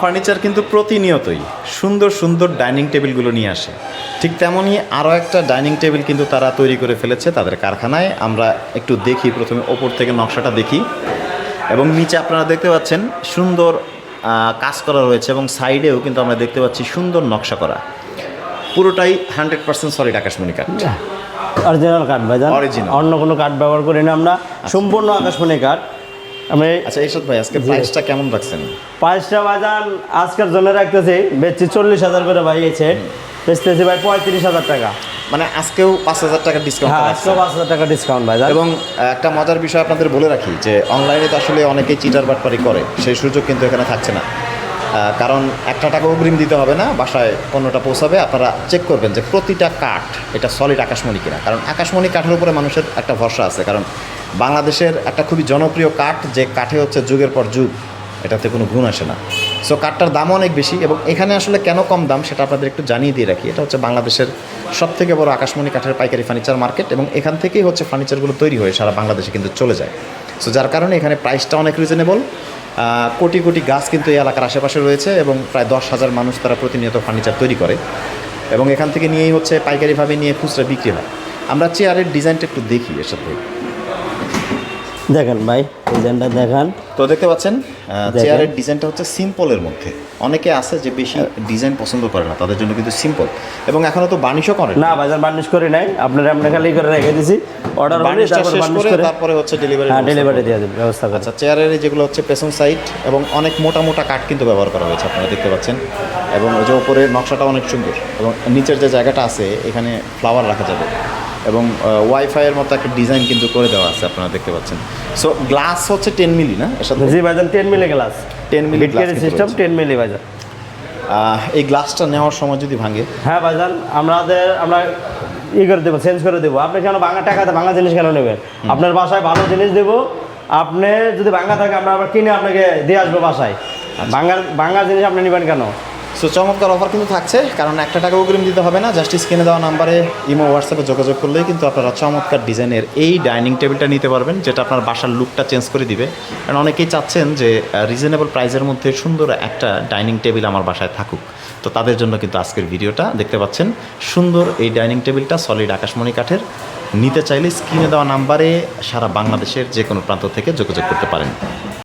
Furniture কিন্তু প্রতিনিয়তই সুন্দর সুন্দর ডাইনিং টেবিলগুলো নিয়ে আসে। ঠিক তেমনই আরও একটা ডাইনিং টেবিল কিন্তু তারা তৈরি করে ফেলেছে তাদের কারখানায়। আমরা একটু দেখি প্রথমে ওপর থেকে নকশাটা দেখি। এবং নিচে আপনারা দেখতে পাচ্ছেন সুন্দর কাজ করা রয়েছে এবং সাইডেও কিন্তু আমরা দেখতে পাচ্ছি সুন্দর নকশা করা। পুরোটাই হান্ড্রেড পার্সেন্ট সলিড আকাশমণি কাঠ। অরিজিনাল কাঠ Original। অন্য কোনো কাঠ ব্যবহার করি না আমরা সম্পূর্ণ আকাশমণি কাঠ। আমি আচ্ছা এইসব ভাই আজকে প্রাইসটা কেমন রাখছেন? পাঁচটা বাজান আজকের জন্য রাখতেছি বেচছি চল্লিশ হাজার করে ভাই এই সেট বেচতেছি ভাই পঁয়ত্রিশ হাজার টাকা। মানে আজকেও পাঁচ হাজার টাকা ডিসকাউন্ট হ্যাঁ আজকেও পাঁচ হাজার টাকা ডিসকাউন্ট ভাই। এবং একটা মজার বিষয় আপনাদের বলে রাখি যে অনলাইনে তো আসলে অনেকেই চিটার বাটপারি করে সেই সুযোগ কিন্তু এখানে থাকছে না। কারণ একটা টাকা অগ্রিম দিতে হবে না, বাসায় পণ্যটা পৌঁছাবে, আপনারা চেক করবেন যে প্রতিটা কাঠ এটা সলিড আকাশমণি কিনা। কারণ আকাশমণি কাঠের উপরে মানুষের একটা ভরসা আছে, কারণ বাংলাদেশের একটা খুবই জনপ্রিয় কাঠ, যে কাঠে হচ্ছে যুগের পর যুগ, এটাতে কোনো গুণ আসে না। সো কাঠটার দাম অনেক বেশি এবং এখানে আসলে কেন কম দাম সেটা আপনাদের একটু জানিয়ে দিয়ে রাখি। এটা হচ্ছে বাংলাদেশের সব থেকে বড় আকাশমণি কাঠের পাইকারি ফার্নিচার মার্কেট এবং এখান থেকেই হচ্ছে ফার্নিচারগুলো তৈরি হয়ে সারা বাংলাদেশে কিন্তু চলে যায়। সো যার কারণে এখানে প্রাইসটা অনেক রিজনেবল কোটি কোটি গাছ কিন্তু এই এলাকার আশেপাশে রয়েছে এবং প্রায় দশ হাজার মানুষ তারা প্রতিনিয়ত ফার্নিচার তৈরি করে এবং এখান থেকে নিয়েই হচ্ছে পাইকারিভাবে নিয়ে খুচরা বিক্রি হয়। আমরা চেয়ারের ডিজাইনটা একটু দেখি এর সাথে। দেখেন ভাই ডিজাইনটা দেখান। তো দেখতে পাচ্ছেন চেয়ারের ডিজাইনটা হচ্ছে সিম্পলের মধ্যে। অনেকে আছে যে বেশি ডিজাইন পছন্দ করে না তাদের জন্য কিন্তু সিম্পল। এবং এখনও তো বানিশও করে না বাজার বার্নিশ করি নাই। আপনার আমরা খালি করে রেখে দিছি। অর্ডার তারপর শেষ করে তারপরে হচ্ছে ডেলিভারি হ্যাঁ ডেলিভারি দিয়ে দেবে ব্যবস্থা আচ্ছা চেয়ারের যেগুলো হচ্ছে পেছন সাইড এবং অনেক মোটা মোটা কাঠ কিন্তু ব্যবহার করা হয়েছে আপনারা দেখতে পাচ্ছেন। এবং ওই যে উপরে নকশাটা অনেক সুন্দর। এবং নিচের যে জায়গাটা আছে এখানে ফ্লাওয়ার রাখা যাবে। এবং ওয়াইফাইয়ের মতো একটা ডিজাইন কিন্তু করে দেওয়া আছে আপনারা দেখতে পাচ্ছেন। সো গ্লাস হচ্ছে টেন মিলি না? এর সাথে? জি বাজার ten milli glass 10 milli system. Ten milli ah, এই গ্লাসটা নেওয়ার সময় যদি ভাঙে? হ্যাঁ বাজার আমাদের আমরা ই করে দেবো চেঞ্জ করে দেবো। আপনি কেন ভাঙা টাকাতে ভাঙা জিনিস কেন নেবেন? আপনার বাসায় ভালো জিনিস দেবো। আপনি যদি ভাঙা থাকে আমরা আবার কিনে আপনাকে দিয়ে আসব বাসায়। ভাঙার ভাঙা জিনিস আপনি নেবেন কেন? সো চমৎকার অফার কিন্তু থাকছে, কারণ একটা টাকা অগ্রিম দিতে হবে না জাস্ট স্ক্রিনে দেওয়া নাম্বারে ইমো হোয়াটসঅ্যাপে যোগাযোগ করলেই কিন্তু আপনারা চমৎকার ডিজাইনের এই ডাইনিং টেবিলটা নিতে পারবেন, যেটা আপনার বাসার লুকটা চেঞ্জ করে দিবে। কারণ অনেকেই চাচ্ছেন যে রিজনেবল প্রাইসের মধ্যে সুন্দর একটা ডাইনিং টেবিল আমার বাসায় থাকুক। তো তাদের জন্য কিন্তু আজকের ভিডিওটা দেখতে পাচ্ছেন, সুন্দর এই ডাইনিং টেবিলটা সলিড আকাশমণি কাঠের। নিতে চাইলে স্ক্রিনে দেওয়া নাম্বারে সারা বাংলাদেশের যে কোনো প্রান্ত থেকে যোগাযোগ করতে পারেন।